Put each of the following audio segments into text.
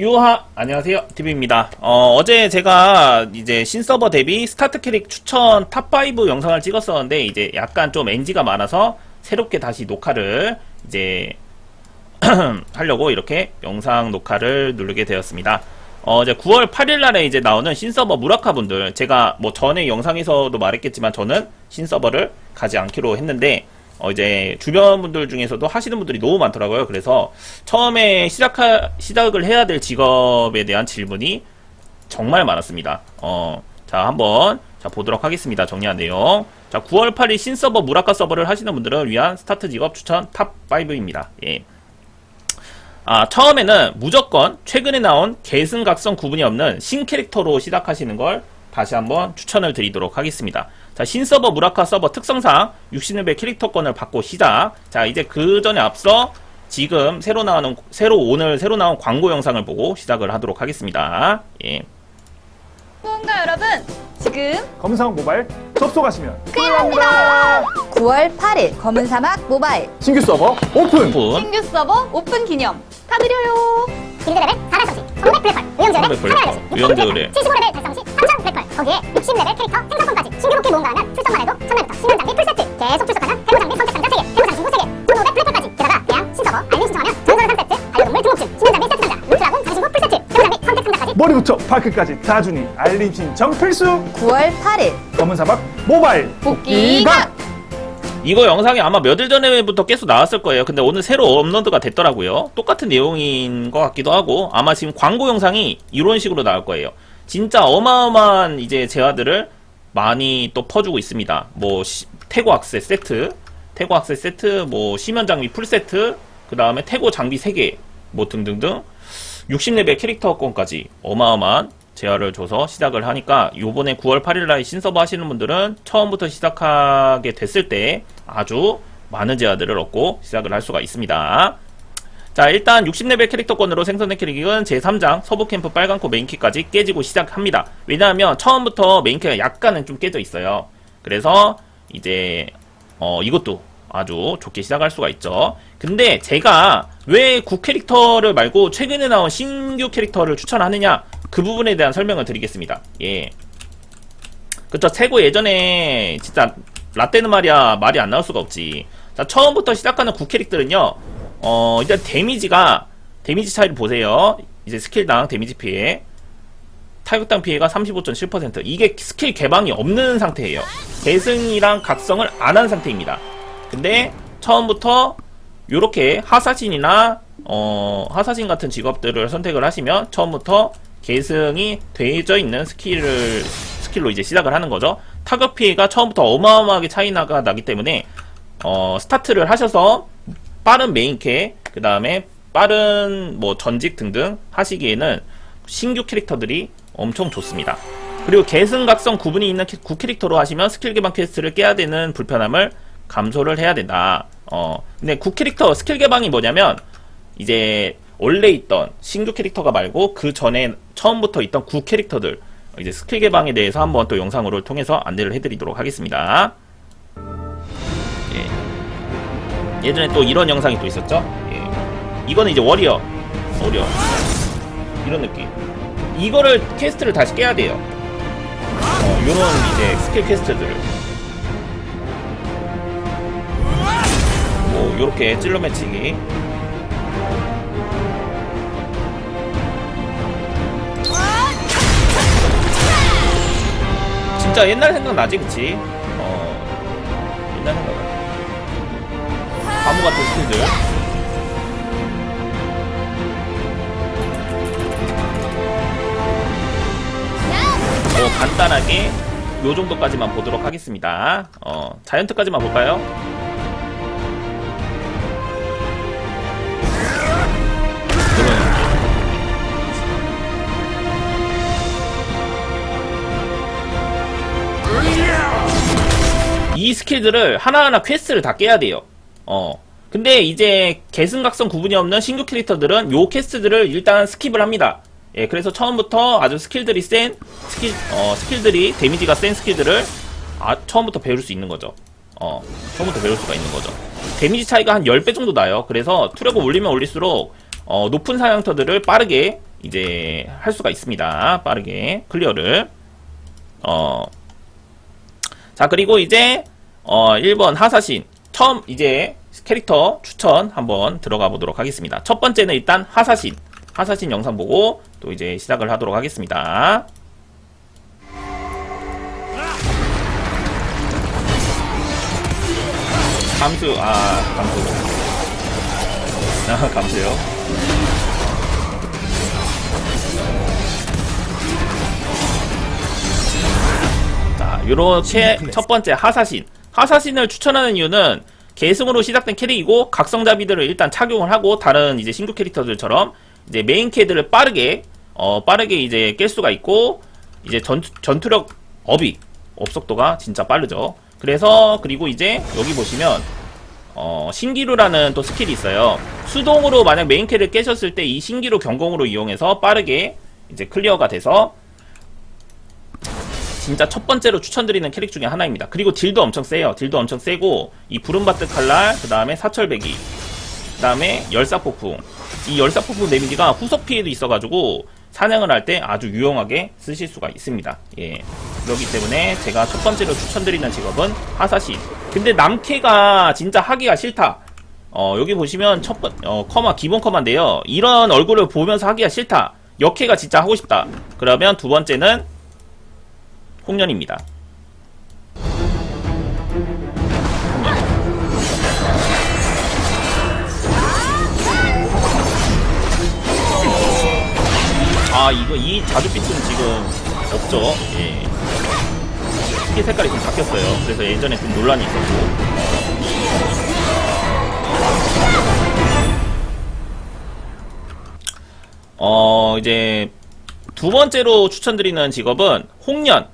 유하 안녕하세요. TV입니다. 어, 어제 제가 이제 신서버 대비 스타트 캐릭 추천 탑5 영상을 찍었었는데 이제 약간 좀 NG가 많아서 새롭게 다시 녹화를 이제 하려고 이렇게 영상 녹화를 누르게 되었습니다. 어, 이제 9월 8일 날에 이제 나오는 신서버 무라카 분들 제가 뭐 전에 영상에서도 말했겠지만 저는 신서버를 가지 않기로 했는데 어, 이제 주변 분들 중에서도 하시는 분들이 너무 많더라고요. 그래서 처음에 시작하, 시작을 해야 될 직업에 대한 질문이 정말 많았습니다. 어, 자, 한번 자, 보도록 하겠습니다. 정리한 내용. 자, 9월 8일 신서버 무라카 서버를 하시는 분들을 위한 스타트 직업 추천 탑5입니다. 예. 아, 처음에는 무조건 최근에 나온 계승각성 구분이 없는 신 캐릭터로 시작하시는 걸 다시 한번 추천을 드리도록 하겠습니다. 자, 신서버 무라카 서버 특성상 60레벨 캐릭터권을 받고 시작. 자, 이제 그 전에 앞서 지금 새로 나오는, 새로, 오늘 새로 나온 광고 영상을 보고 시작을 하도록 하겠습니다. 예. 무언가 여러분 지금 검사원 모바일 접속하시면 꿀합니다 9월 8일 검은 사막 모바일 신규 서버 오픈! 분, 신규 서버 오픈 기념 타드려요 빌드레벨 4달성시 300 블랙펄 의형제레벨 300 블랙펄, 3달성시 의형제 의뢰. 75레벨 달성시 3000 블랙펄 거기에 60레벨 캐릭터 생산권까지 신규 복귀 모험가라면 출전만 해도 첫날부터 신형 장비 풀세트 계속 출석하면 해무 장비 선택 상자 3개 해무 장신구 3개 1500 블랙펄까지. 게다가 대양 신서버 알림 신청하면 전설의 3세트 반려동물 등록증 신형 장비 세트 상자 루트라군 장신구 풀세트 해무 장비 선택 상자까지. 머리부터 발끝까지 다 주니 알림 신청 필수! 9월 8일. 검은 사막 모바일. 복귀 각 이거 영상이 아마 며칠 전에부터 계속 나왔을 거예요. 근데 오늘 새로 업로드가 됐더라고요. 똑같은 내용인 것 같기도 하고 아마 지금 광고 영상이 이런 식으로 나올 거예요. 진짜 어마어마한 이제 재화들을 많이 또 퍼주고 있습니다. 뭐 시- 태고 악세 세트, 태고 악세 세트, 뭐 시면 장비 풀 세트, 그 다음에 태고 장비 3개, 뭐 등등등 60레벨 캐릭터권까지 어마어마한 제어를 줘서 시작을 하니까 요번에 9월 8일 날 신서버 하시는 분들은 처음부터 시작하게 됐을 때 아주 많은 제어들을 얻고 시작을 할 수가 있습니다. 자 일단 60레벨 캐릭터권으로 생성된 캐릭은 제3장 서부캠프 빨간코 메인키까지 깨지고 시작합니다. 왜냐하면 처음부터 메인키가 약간은 좀 깨져 있어요. 그래서 이제 어, 이것도 아주 좋게 시작할 수가 있죠. 근데 제가 왜구 캐릭터를 말고 최근에 나온 신규 캐릭터를 추천하느냐 그 부분에 대한 설명을 드리겠습니다. 예. 그쵸 최고 예전에 진짜 라떼는 말이야 말이 안 나올 수가 없지. 자 처음부터 시작하는 구 캐릭터는요. 어 일단 데미지가 데미지 차이를 보세요. 이제 스킬당 데미지 피해 타격당 피해가 35.7% 이게 스킬 개방이 없는 상태예요. 계승이랑 각성을 안 한 상태입니다. 근데 처음부터 요렇게 하사신이나 어, 하사신 같은 직업들을 선택을 하시면 처음부터 계승이 되어져 있는 스킬을 스킬로 이제 시작을 하는 거죠. 타격 피해가 처음부터 어마어마하게 차이나가 나기 때문에 어, 스타트를 하셔서 빠른 메인캐 그 다음에 빠른 뭐 전직 등등 하시기에는 신규 캐릭터들이 엄청 좋습니다. 그리고 계승각성 구분이 있는 캐- 구 캐릭터로 하시면 스킬 개방 퀘스트를 깨야 되는 불편함을 감소를 해야 된다. 어, 근데 구 캐릭터 스킬 개방이 뭐냐면 이제 원래 있던 신규 캐릭터가 말고 그 전에 처음부터 있던 구 캐릭터들 이제 스킬 개방에 대해서 한번 또 영상으로 통해서 안내를 해드리도록 하겠습니다. 예. 예전에 또 이런 영상이 또 있었죠. 예. 이거는 이제 워리어, 워리어 이런 느낌. 이거를 퀘스트를 다시 깨야 돼요. 어, 요런 이제 스킬 퀘스트들을. 뭐, 요렇게 찔러 매치기. 진짜 옛날 생각 나지, 그치? 어, 옛날 생각 나. 바보 같은 스킬들. 뭐 간단하게 요 정도까지만 보도록 하겠습니다. 어, 자이언트까지만 볼까요? 이 스킬들을 하나하나 퀘스트를 다 깨야 돼요. 어. 근데 이제 계승각성 구분이 없는 신규 캐릭터들은 요 퀘스트들을 일단 스킵을 합니다. 예, 그래서 처음부터 아주 스킬들이 센 스킬 어 스킬들이 데미지가 센 스킬들을 아 처음부터 배울 수 있는 거죠. 어, 처음부터 배울 수가 있는 거죠. 데미지 차이가 한 10배 정도 나요. 그래서 투력을 올리면 올릴수록 어, 높은 사양터들을 빠르게 이제 할 수가 있습니다. 빠르게 클리어를. 어. 자, 그리고 이제 어 1번 하사신 처음 이제 캐릭터 추천 한번 들어가 보도록 하겠습니다. 첫 번째는 일단 하사신. 하사신 영상 보고 또 이제 시작을 하도록 하겠습니다. 감수 아 감수 아 감수요 자 요렇게 첫 번째 하사신 하사신을 추천하는 이유는 계승으로 시작된 캐릭이고 각성자비들을 일단 착용을 하고 다른 이제 신규 캐릭터들처럼 이제 메인 캐들을 빠르게 어 빠르게 이제 깰 수가 있고 이제 전, 전투력 업이 업속도가 진짜 빠르죠 그래서 그리고 이제 여기 보시면 어, 신기루라는 또 스킬이 있어요. 수동으로 만약 메인 캐를 깨셨을 때 이 신기루 경공으로 이용해서 빠르게 이제 클리어가 돼서 진짜 첫 번째로 추천드리는 캐릭 중에 하나입니다. 그리고 딜도 엄청 세요. 딜도 엄청 세고 이 부름바트 칼날, 그 다음에 사철배기, 그 다음에 열사폭풍. 이 열사폭풍 데미지가 후속 피해도 있어가지고 사냥을 할 때 아주 유용하게 쓰실 수가 있습니다. 예. 그렇기 때문에 제가 첫 번째로 추천드리는 직업은 하사신. 근데 남캐가 진짜 하기가 싫다. 어, 여기 보시면 첫 번, 어, 커마, 기본 커마인데요. 이런 얼굴을 보면서 하기가 싫다. 역캐가 진짜 하고 싶다. 그러면 두 번째는 홍련입니다. 아 이거 이 자주빛은 지금 없죠. 예. 특히 색깔이 좀 바뀌었어요. 그래서 예전에 좀 논란이 있었고. 어 이제 두 번째로 추천드리는 직업은 홍련.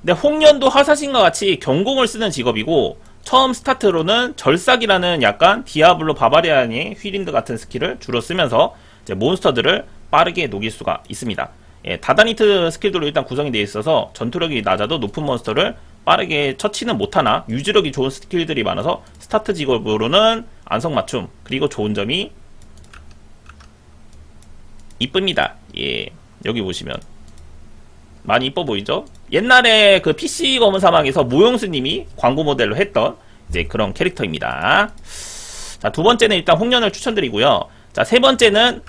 근데 홍련도 하사신과 같이 경공을 쓰는 직업이고 처음 스타트로는 절삭이라는 약간 디아블로 바바리안의 휘린드 같은 스킬을 주로 쓰면서 몬스터들을 빠르게 녹일 수가 있습니다. 예, 다다니트 스킬들로 일단 구성이 되어 있어서 전투력이 낮아도 높은 몬스터를 빠르게 처치는 못하나 유지력이 좋은 스킬들이 많아서 스타트 직업으로는 안성맞춤 그리고 좋은 점이 이쁩니다. 예, 여기 보시면 많이 이뻐 보이죠? 옛날에 그 PC 검은 사막에서 모용수님이 광고 모델로 했던 이제 그런 캐릭터입니다. 자, 두 번째는 일단 홍련을 추천드리고요. 자, 세 번째는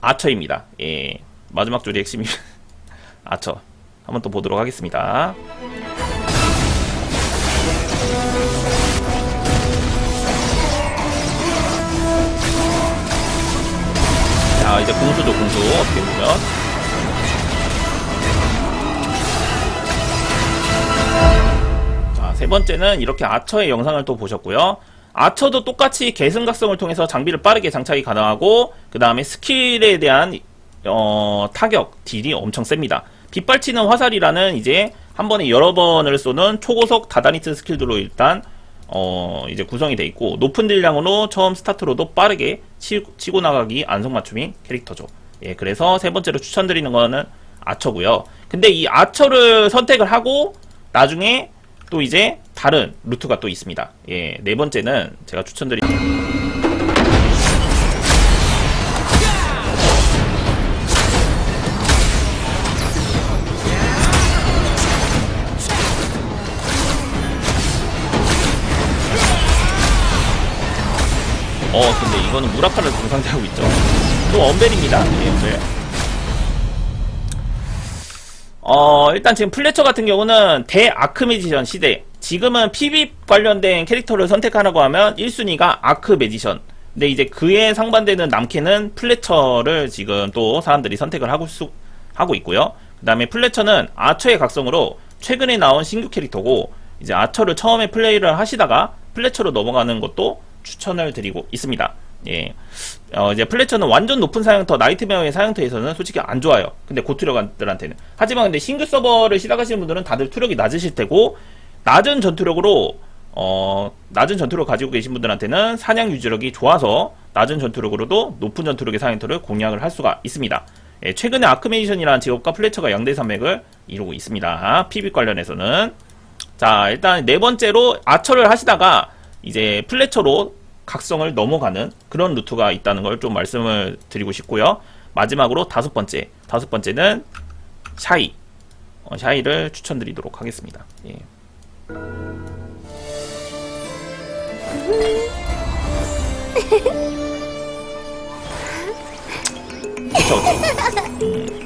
아처입니다. 예. 마지막 줄이 핵심이 아처. 한번 또 보도록 하겠습니다. 자, 이제 공수죠, 공수. 어떻게 보면. 세 번째는 이렇게 아처의 영상을 또 보셨고요. 아처도 똑같이 계승각성을 통해서 장비를 빠르게 장착이 가능하고 그 다음에 스킬에 대한 어, 타격 딜이 엄청 셉니다. 빗발치는 화살이라는 이제 한 번에 여러 번을 쏘는 초고속 다다니트 스킬들로 일단 어, 이제 구성이 돼 있고 높은 딜량으로 처음 스타트로도 빠르게 치, 치고 나가기 안성맞춤인 캐릭터죠. 예, 그래서 세 번째로 추천드리는 거는 아처고요. 근데 이 아처를 선택을 하고 나중에 또 이제 다른 루트가 또 있습니다. 예, 네 번째는 제가 추천드리 어, 근데 이거는 무라카를 동상대하고 있죠. 또 언벨입니다. 예, 언벨. 어, 일단 지금 플래처 같은 경우는 대아크메지션 시대. 지금은 PB 관련된 캐릭터를 선택하라고 하면 1순위가 아크메지션. 근데 이제 그에 상반되는 남캐는 플래처를 지금 또 사람들이 선택을 하고, 수, 하고 있고요. 그 다음에 플래처는 아처의 각성으로 최근에 나온 신규 캐릭터고, 이제 아처를 처음에 플레이를 하시다가 플래처로 넘어가는 것도 추천을 드리고 있습니다. 예. 어, 이제 플래처는 완전 높은 사양터, 나이트메어의 사양터에서는 솔직히 안 좋아요. 근데 고투력들한테는. 하지만 근데 신규 서버를 시작하시는 분들은 다들 투력이 낮으실 테고, 낮은 전투력으로, 어, 낮은 전투력 가지고 계신 분들한테는 사냥 유지력이 좋아서 낮은 전투력으로도 높은 전투력의 사양터를 공략을 할 수가 있습니다. 예, 최근에 아크메이션이라는 직업과 플래처가 양대 산맥을 이루고 있습니다. PB 관련해서는. 자, 일단 네 번째로 아처를 하시다가 이제 플래처로 각성을 넘어가는 그런 루트가 있다는 걸 좀 말씀을 드리고 싶고요. 마지막으로 다섯 번째. 다섯 번째는 샤이. 어, 샤이를 추천드리도록 하겠습니다. 예. 그쵸, 그쵸.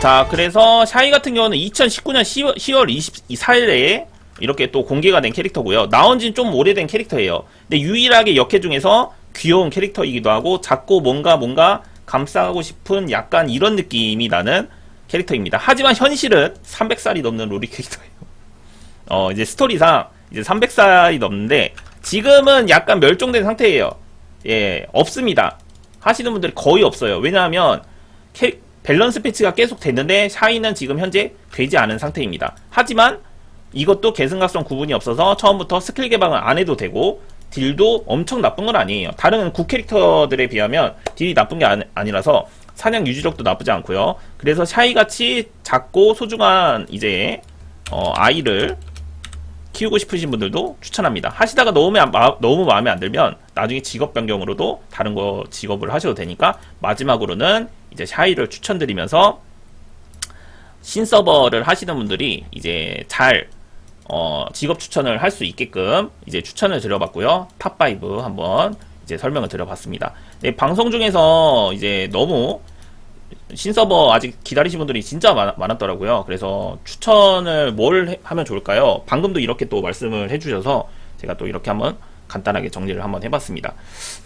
자, 그래서 샤이 같은 경우는 2019년 10월, 10월 24일에 이렇게 또 공개가 된 캐릭터고요. 나온 지는 좀 오래된 캐릭터예요. 근데 유일하게 역캐 중에서 귀여운 캐릭터이기도 하고 작고 뭔가 뭔가 감싸고 싶은 약간 이런 느낌이 나는 캐릭터입니다. 하지만 현실은 300살이 넘는 로리 캐릭터예요. 어, 이제 스토리상 이제 300살이 넘는데 지금은 약간 멸종된 상태예요. 예, 없습니다. 하시는 분들이 거의 없어요. 왜냐하면 캐- 밸런스 패치가 계속 됐는데 샤이는 지금 현재 되지 않은 상태입니다. 하지만 이것도 계승각성 구분이 없어서 처음부터 스킬 개방을 안 해도 되고 딜도 엄청 나쁜 건 아니에요. 다른 구 캐릭터들에 비하면 딜이 나쁜 게 아니, 아니 라서 사냥 유지력도 나쁘지 않고요. 그래서 샤이같이 작고 소중한 이제 어, 아이를 키우고 싶으신 분들도 추천합니다. 하시다가 너무, 마, 너무 마음에 안 들면 나중에 직업 변경으로도 다른 거 직업을 하셔도 되니까 마지막으로는 이제 샤이를 추천드리면서 신서버를 하시는 분들이 이제 잘 어, 직업 추천을 할 수 있게끔 이제 추천을 드려봤고요. 탑5 한번 이제 설명을 드려봤습니다. 네, 방송 중에서 이제 너무 신서버 아직 기다리신 분들이 진짜 많, 많았더라고요. 그래서 추천을 뭘 해- 하면 좋을까요? 방금도 이렇게 또 말씀을 해주셔서 제가 또 이렇게 한번 간단하게 정리를 한번 해봤습니다.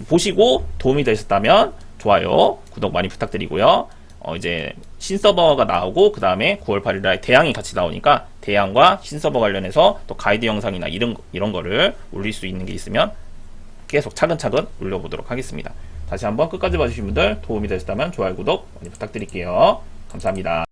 보시고 도움이 되셨다면 좋아요, 구독 많이 부탁드리고요. 어, 이제 신서버가 나오고 그 다음에 9월 8일 날 대항이 같이 나오니까 대항과 신서버 관련해서 또 가이드 영상이나 이런 이런 거를 올릴 수 있는 게 있으면 계속 차근차근 올려보도록 하겠습니다. 다시 한번 끝까지 봐주신 분들 도움이 되셨다면 좋아요, 구독 많이 부탁드릴게요. 감사합니다.